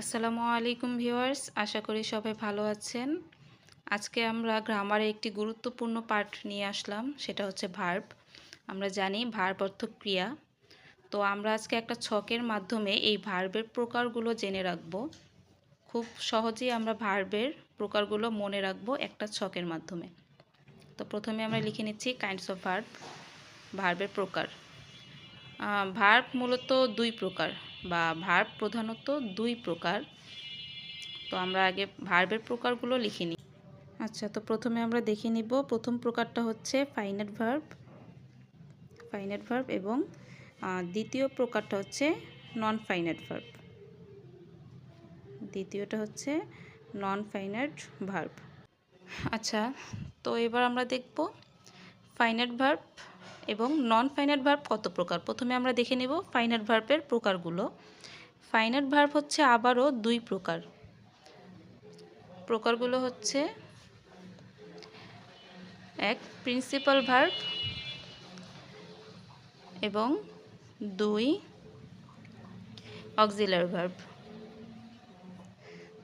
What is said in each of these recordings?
আসসালামু আলাইকুম ভিউয়ার্স, আশা করি সবাই ভালো আছেন। আজকে আমরা গ্রামারে একটি গুরুত্বপূর্ণ পার্ট নিয়ে আসলাম, সেটা হচ্ছে ভার্ব। আমরা জানি ভার্ব অর্থ ক্রিয়া। তো আমরা আজকে একটা ছকের মাধ্যমে এই ভার্বের প্রকারগুলো জেনে রাখব। খুব সহজেই আমরা ভার্বের প্রকারগুলো মনে রাখব একটা ছকের মাধ্যমে। তো প্রথমে আমরা লিখে নিচ্ছি কাইন্ডস অফ ভার্ব ভার্বের প্রকার। ভার্ব মূলত দুই প্রকার। বা ভার্ব প্রধানত দুই প্রকার। তো আমরা আগে ভার্বের প্রকারগুলো লিখে নিই। আচ্ছা তো প্রথমে আমরা দেখে নিব, প্রথম প্রকারটা হচ্ছে ফাইনাট ভার্ব ফাইনাট ভার্ব এবং দ্বিতীয় প্রকারটা হচ্ছে নন ফাইনাট ভার্ব দ্বিতীয়টা হচ্ছে নন ফাইনাট ভার্ব আচ্ছা তো এবার আমরা দেখব ফাইনাট ভার্ব এবং নন ফাইনাট ভার্ব কত প্রকার? প্রথমে আমরা দেখে নেব ফাইনাট ভার্বের প্রকারগুলো। ফাইনাট ভার্ব হচ্ছে আবারও দুই প্রকার। প্রকারগুলো হচ্ছে এক প্রিন্সিপাল ভার্ব এবং দুই অক্সিলার ভার্ব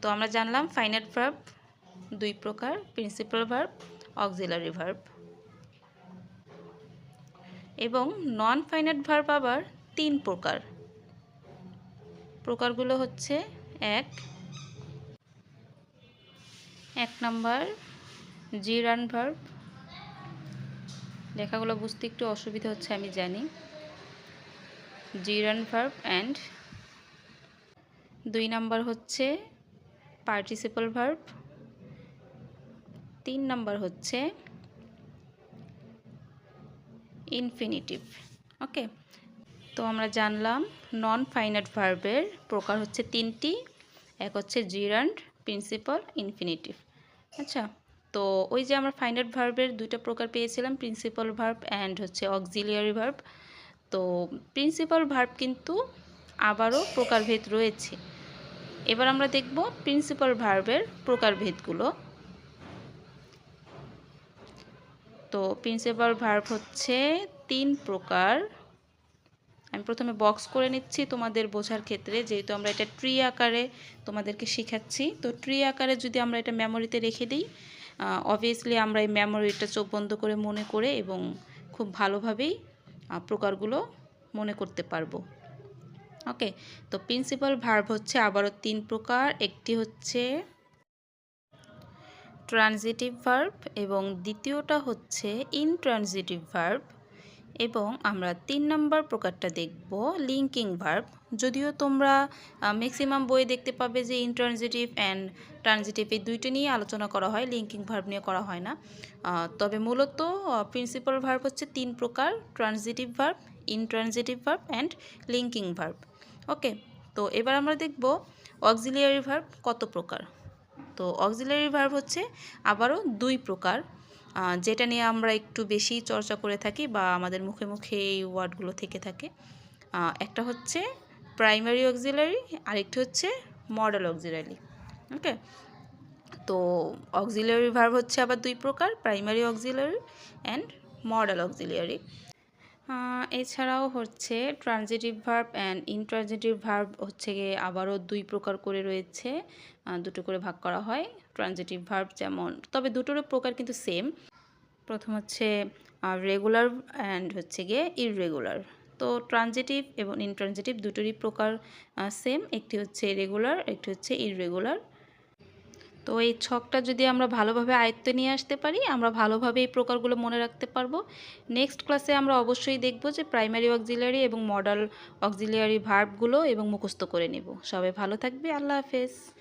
তো আমরা জানলাম ফাইনাট ভার্ব দুই প্রকার প্রিন্সিপাল ভার্ব অক্সিলারি ভার্ব এবং নন ফাইনাইট ভার্ব আবার তিন প্রকার। প্রকারগুলো হচ্ছে এক এক নাম্বার জিরান ভার্ব লেখাগুলো বুঝতে একটু অসুবিধা হচ্ছে, আমি জানি। জিরান ভার্ব অ্যান্ড দুই নাম্বার হচ্ছে পার্টিসিপাল ভার্ব তিন নাম্বার হচ্ছে ইনফিনিটিভ ওকে তো আমরা জানলাম নন ফাইনাট ভার্বের প্রকার হচ্ছে তিনটি, এক হচ্ছে জিরান্ড প্রিন্সিপাল ইনফিনিটিভ আচ্ছা? তো ওই যে আমরা ফাইনাট ভার্বের দুইটা প্রকার পেয়েছিলাম প্রিন্সিপাল ভার্ব অ্যান্ড হচ্ছে অক্সিলিয়ারি ভার্ব তো প্রিন্সিপাল ভার্ব কিন্তু আবারও প্রকারভেদ রয়েছে। এবার আমরা দেখব প্রিন্সিপাল ভার্বের প্রকারভেদগুলো। তো প্রিন্সিপাল ভার্ব হচ্ছে তিন প্রকার। আমি প্রথমে বক্স করে নিচ্ছি তোমাদের বোঝার ক্ষেত্রে, যেহেতু আমরা এটা ট্রি আকারে তোমাদেরকে শেখাচ্ছি। তো ট্রি আকারে যদি আমরা এটা মেমোরিতে রেখে দিই অবভিয়াসলি আমরা এই মেমোরিটা চোখ বন্ধ করে মনে করে এবং খুব ভালোভাবেই প্রকারগুলো মনে করতে পারব। ওকে তো প্রিন্সিপাল ভার্ব হচ্ছে আবারও তিন প্রকার। একটি হচ্ছে ট্রানজিটিভ ভার্ব এবং দ্বিতীয়টা হচ্ছে ইনট্রানজিটিভ ভার্ব এবং আমরা তিন নম্বর প্রকারটা দেখব, লিঙ্কিং ভার্ব। যদিও তোমরা ম্যাক্সিমাম বইয়ে দেখতে পাবে যে ইনট্রানজিটিভ অ্যান্ড ট্রানজিটিভ এই দুইটা নিয়ে আলোচনা করা হয়, লিঙ্কিং ভার্ব নিয়ে করা হয় না। তবে মূলত প্রিন্সিপাল ভার্ব হচ্ছে তিন প্রকার transitive verb intransitive verb and linking verb. Okay, তো এবার আমরা দেখব অক্সিলিয়ারি ভার্ব কত প্রকার। তো অক্সিলারি ভার্ব হচ্ছে আবারও দুই প্রকার। যেটা নিয়ে আমরা একটু বেশি চর্চা করে থাকি বা আমাদের মুখে মুখে এই ওয়ার্ডগুলো থেকে থাকে। একটা হচ্ছে প্রাইমারি অক্সিলারি আরেকটি হচ্ছে মডেল অক্সিলারি ওকে তো অক্সিলারি ভার্ব হচ্ছে আবার দুই প্রকার primary auxiliary and modal auxiliary এছাড়াও হচ্ছে transitive verb and intransitive verb হচ্ছে গিয়ে আবারও দুই প্রকার করে রয়েছে। দুটো করে ভাগ করা হয় ট্রানজিটিভ ভার্ব যেমন। তবে দুটোরও প্রকার কিন্তু সেম প্রথম হচ্ছে রেগুলার অ্যান্ড হচ্ছে গিয়ে ইররেগুলার তো ট্রানজিটিভ এবং ইনট্রানজিটিভ দুটোরই প্রকার সেম একটি হচ্ছে রেগুলার একটি হচ্ছে ইররেগুলার তো এই ছকটা যদি আমরা ভালোভাবে আয়ত্তে নিয়ে আসতে পারি, আমরা ভালোভাবে এই প্রকারগুলো মনে রাখতে পারব। নেক্সট ক্লাসে আমরা অবশ্যই দেখব যে প্রাইমারি অক্সিলিয়ারি এবং মডাল অক্সিলিয়ারি ভার্বগুলো এবং মুখস্থ করে নেব। সবাই ভালো থাকবে, আল্লাহ হাফেজ।